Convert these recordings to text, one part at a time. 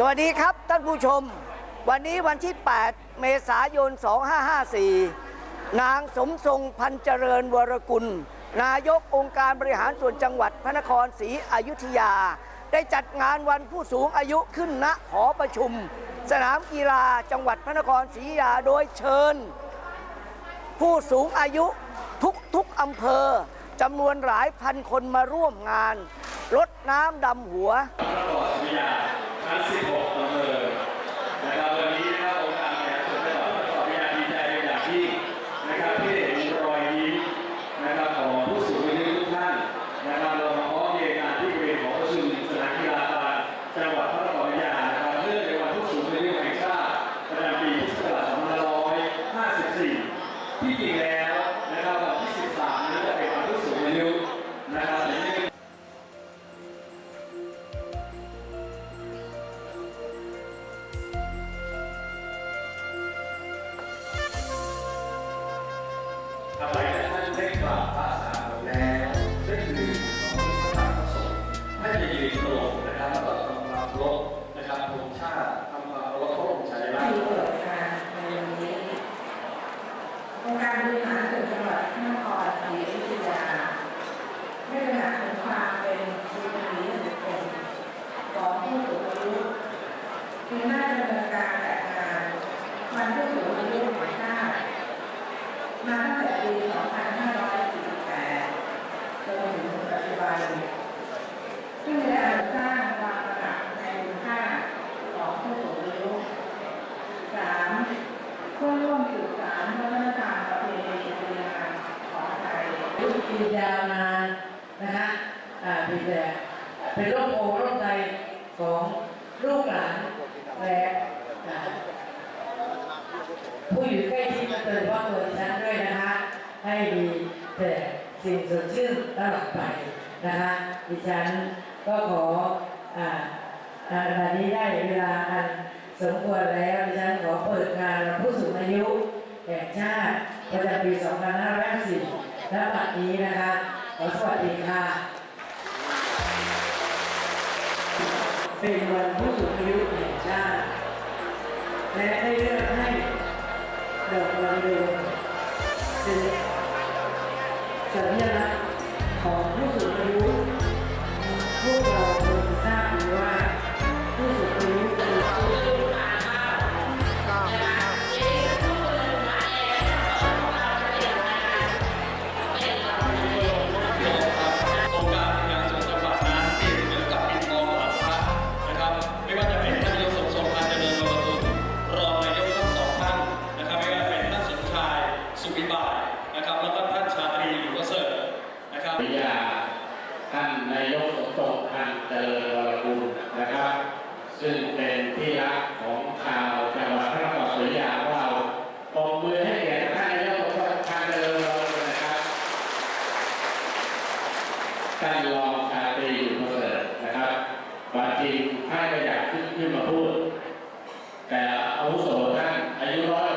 สวัสดีครับท่านผู้ชม วันนี้วันที่ 8 เมษายน 2554 นางสมทรงพันเจริญวรกุล นายกองค์การบริหารส่วนจังหวัดพระนครศรีอยุธยา ได้จัดงานวันผู้สูงอายุขึ้นณหอประชุม สนามกีฬาจังหวัดพระนครศรีอยุธยาโดยเชิญ ผู้สูงอายุทุกทุกอำเภอจำนวนหลายพันคนมาร่วมงานรดน้ำดำหัว ประ แล้วก็ทำความเคารพนะครับธงชาติทำความเคารพพระองค์ชัยลักษที่ณ์เปิดงาในวันนี้องค์การบริหารส่วนจังหวัดพระนครศรีอยุธยาได้ตระของความเป็นบุญนีสุคนของผู้สูงอายุจึงได้ดำเนินการจัดงานวันผู้สูงอายุแห่งชาติมาตั้งแต่ปี 2548 จนถึงปัจจุบัน ซึ่งได้สร้างความตระหนักในคุณค่าของผู้สูงอายุ สามเพื่อร่วมสืบสานวัฒนธรรมประเพณีอันดีงามของไท ยยุคยืนยาวนานนะคะอ่าเป็นแต่เป็นโร่มโร่มใจของลูกหลานและผู้อยู่ใกล้ชิดมาเติมว่าตัวฉันด้วยนะคะให้มีแต่สิ่งสดชื่นตลอดไปนะคะดิฉันก็ขออ่าอ่าวันนี้ได้เวลาอันสมควรแล้วดิฉันขอเปิดงานวันผู้สูงอายุแห่งชาติประจำปี 2554 ณบัดนี้นะคะขอสวัสดีค่ะ เป็นวันผู้สูงอายุแห่งชาติ และได้เลือกให้ดอกลำดวนเป็นสัญลักษณ์ของผู้สูง แ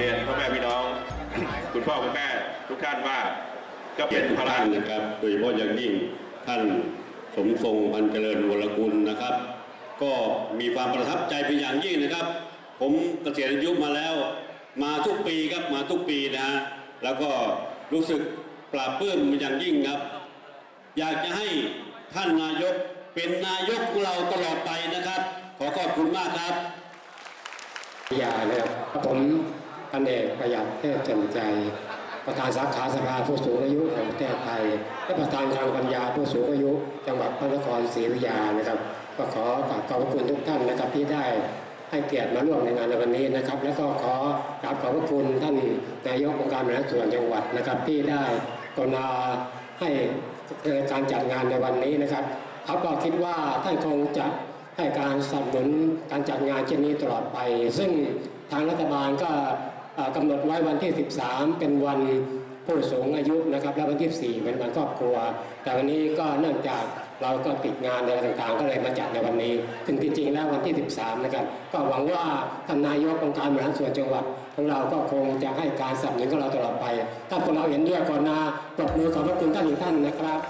เรียนพ่อแม่พี่น้อง คุณพ่อคุณแม่ทุกท่านว่าก็เกีเป็ยนพลังนะครับโดยเฉพาะอย่างยิ่งท่านสมทรงพันเจริญวรกุลนะครับ ก็มีความประทับใจเป็นอย่างยิ่งนะครับ ผมเกษียณอายุมาแล้ว มาทุกปีครับมาทุกปีนะฮะแล้วก็รู้สึกปลาบปลื้มเป็นอย่างยิ่งครับ อยากจะให้ท่านนายกเป็นนายกของเราตลอดไปนะครับ ขอขอบคุณมากครับยานะครับผม พันเอกประหยัดเทพแจ่มใจ ประธานสาขาสภาผู้สูงอายุแห่งประเทศไทย และประธานทางปัญญาผู้สูงอายุ จังหวัดพระนครศรีอยุธยานะครับก็ขอกราบขอบพระคุณทุกท่านนะครับที่ได้ให้เกียรติมาร่วมในงานในวันนี้นะครับ แล้วก็ขอกราบขอบพระคุณท่านนายกองค์การบริหารส่วนจังหวัดนะครับที่ได้กรุณาให้การจัดงานในวันนี้นะครับเขาก็คิดว่าท่านคงจะให้การสนับสนุนการจัดงานเช่นนี้ตลอดไป ซึ่งทางรัฐบาลก็ กำหนดไว้วันที่ 13 เป็นวันผู้สูงอายุนะครับ และวันที่4เป็นวันครอบครัว แต่วันนี้ก็เนื่องจากเราก็ติดงานอะไรต่างๆ ก็เลยมาจัดในวันนี้ ถึงจริงๆแล้ววันที่ 13 นะครับ ก็หวังว่าท่านนายกองค์การบริหารส่วนจังหวัดของเราก็คงจะให้การสนับสนุนของเราตลอดไป ถ้าพวกเราเห็นด้วยก่อนนะปรบมือขอบพระคุณท่านอีกท่านนะครับ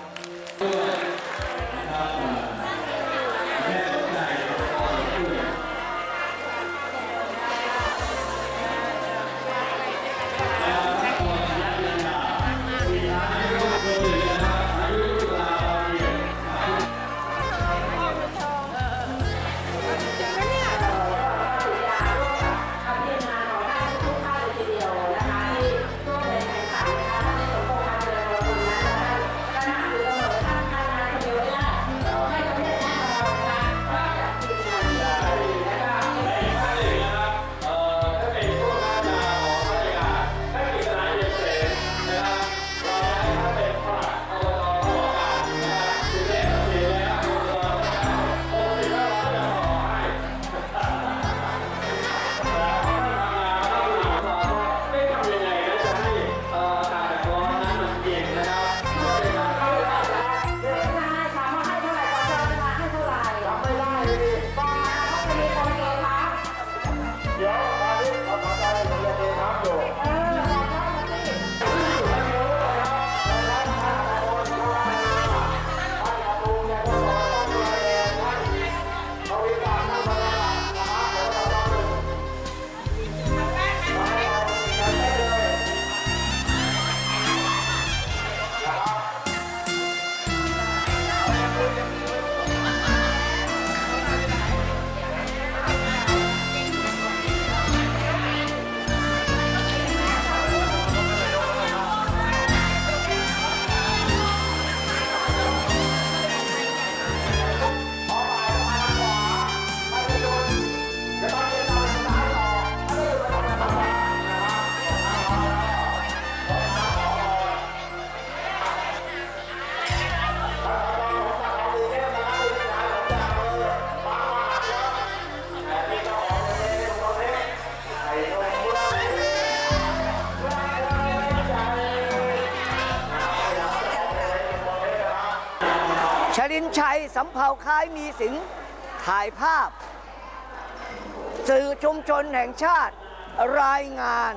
สำเภาคล้ายมีสิงถ่ายภาพ สื่อชุมชนแห่งชาติรายงาน